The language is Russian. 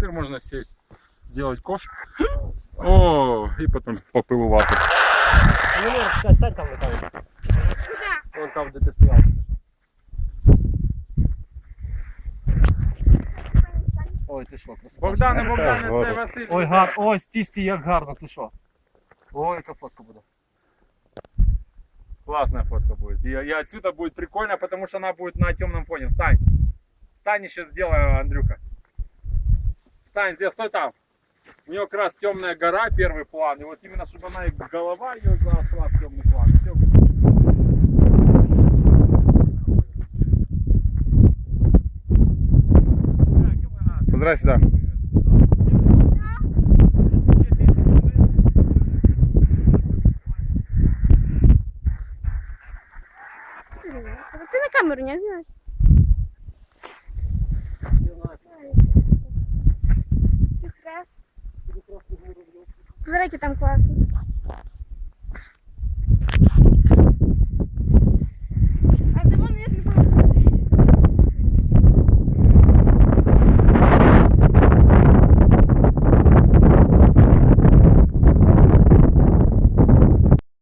например, можно сесть, сделать кофе. О, и потом попивати. Ну, ні, чекай, стань там, там. Куда? Вон там, де ти стояв. Ой, ти що, красота. Богдане, Богдане, Ладно. це Василь. Ой, гар, ой, стісті, як гарно, ти що? Ой, яка фотка буде. Классная фотка будет. И, и отсюда будет прикольно, потому что она будет на темном фоне. Встань. Встань, сейчас сделаю, Андрюха. Встань, здесь, стой там. У нее как раз темная гора, первый план. И вот именно, чтобы она, и голова ее зашла в темный план. Всё, Позирай сюди. Ты на камеру не снимаешь? Смотрите, там классно.